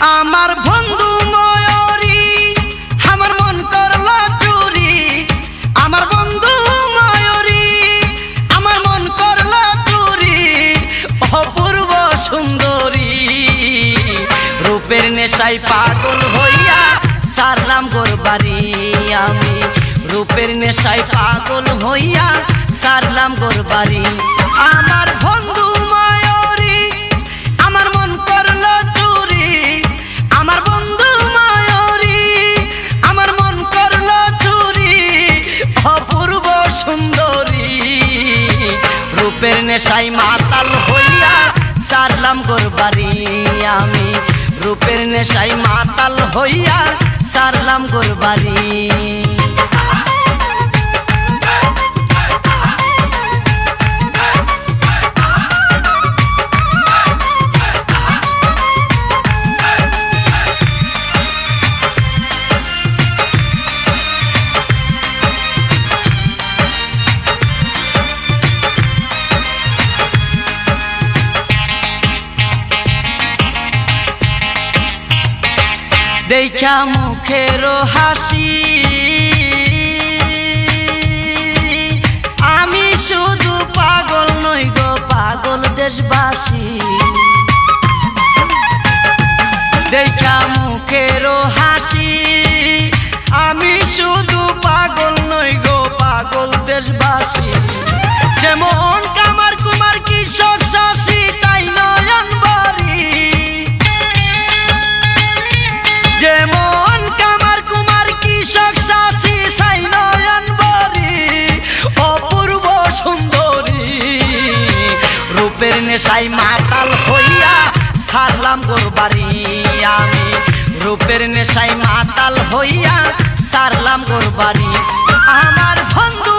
আমার বন্ধু ময়ূরী, আমার মন করল চুরি। আমার বন্ধু ময়ূরী, আমার মন করল চুরি। অপূর্ব সুন্দরী, রূপের নেশায় পাগল হইয়া সারলাম গোর বাড়ি আমি। রূপের নেশায় পাগল হইয়া সারলাম গোর বাড়ি। আমার বন্ধু রূপের নেশাই মাতাল হইয়া সারলাম গোর বাড়ি আমি। রূপের নেশাই মাতাল হইয়া সারলাম গোর বাড়ি। দেখা মুখের হাসি। আমি শুধু পাগল নই গো, পাগল দেশবাসী। দেখা মুখের হাসি। আমি শুধু পাগল নই গো, পাগল দেশবাসী। যেমন নেশাই মাতাল হইয়া সারলাম গোর বাড়ি আমি। রূপের নেশাই মাতাল হইয়া সারলাম গোর বাড়ি। আমার বন্ধু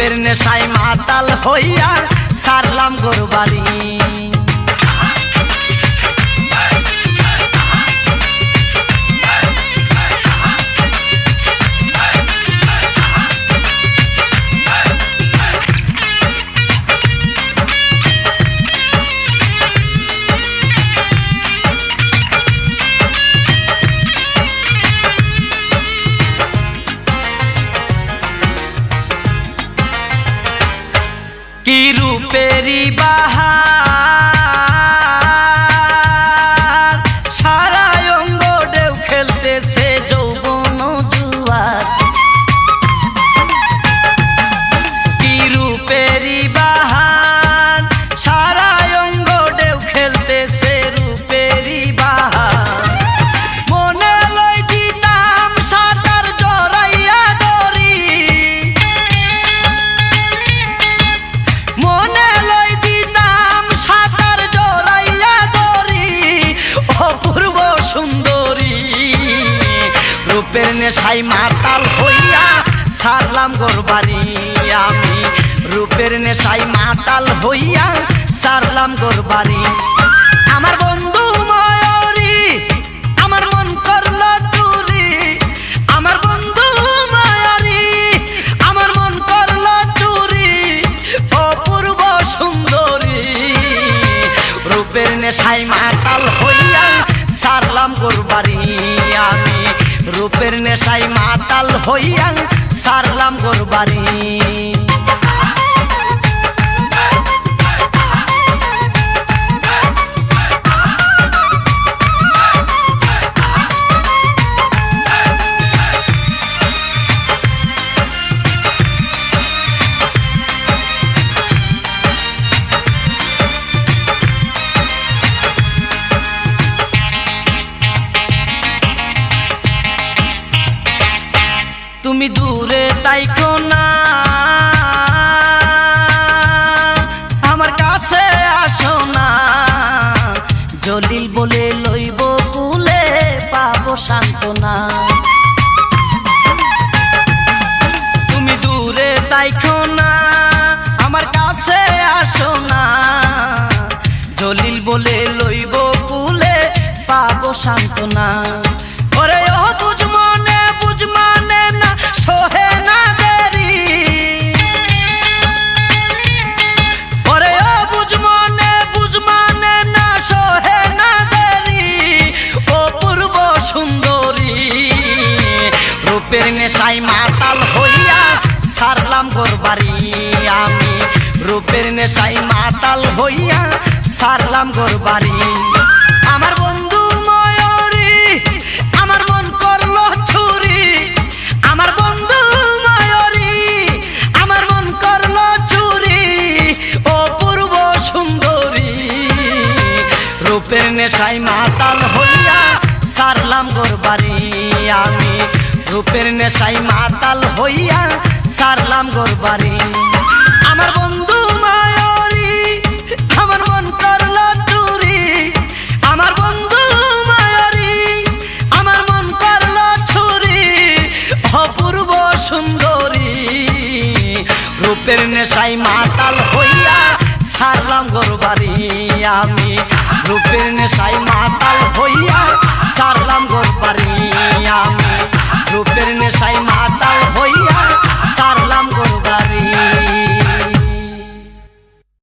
রূপের নেশায় মাতাল হইয়া সারলাম গরু বাড়ি রূপের নেশাই মাতাল হইয়া সারলাম গোর আমি। রূপের নেশাই মাতাল হইয়া সারলাম গোর বাড়ি। আমার বন্ধু ময়ূরী, আমার মন করল চুরি। আমার বন্ধু ময়ূরী, আমার মন করল চুরি। অপূর্ব সুন্দরী, রূপের নেশাই মাতাল রূপের নেশাই মাতাল হইয়া সারলাম গোর তুমি দূরে তাইকো না। আমার কাছে আসো না। জলিল বলে লইব কুলে পাবো সান্ত্বনা। তুমি দূরে তাইকো না। আমার কাছে আসো না। জলিল বলে লইব কুলে পাবো সান্ত্বনা। নেশাই মাতাল হইয়া সারলাম গোরবাড়ি আমি। রূপের নেশাই মাতাল হইয়া সারলাম গোরবাড়ি আমার বন্ধু ময়ূরী, আমার মন করল ছুরি। আমার বন্ধু ময়ূরী, আমার মন করল চুরি ও পূর্ব সুন্দরী, রূপের নেশাই মাতাল হইয়া সারলাম গোরবাড়ি আমি। রূপের নেশাই মাতাল হইয়া সারলাম গোরবাড়ি আমার বন্ধু মায়রি, আমার মন করল চুরি আমার বন্ধু মায়রি, আমার মন করল ছুরি অপূর্ব সুন্দরী, রূপের নেশাই মাতাল হইয়া সারলাম গোরবাড়ি আমি রূপের নেশাই মাতাল হইয়া সারলাম গোরবাড়ি আমি। রূপের নেশায় মাতাল হইয়া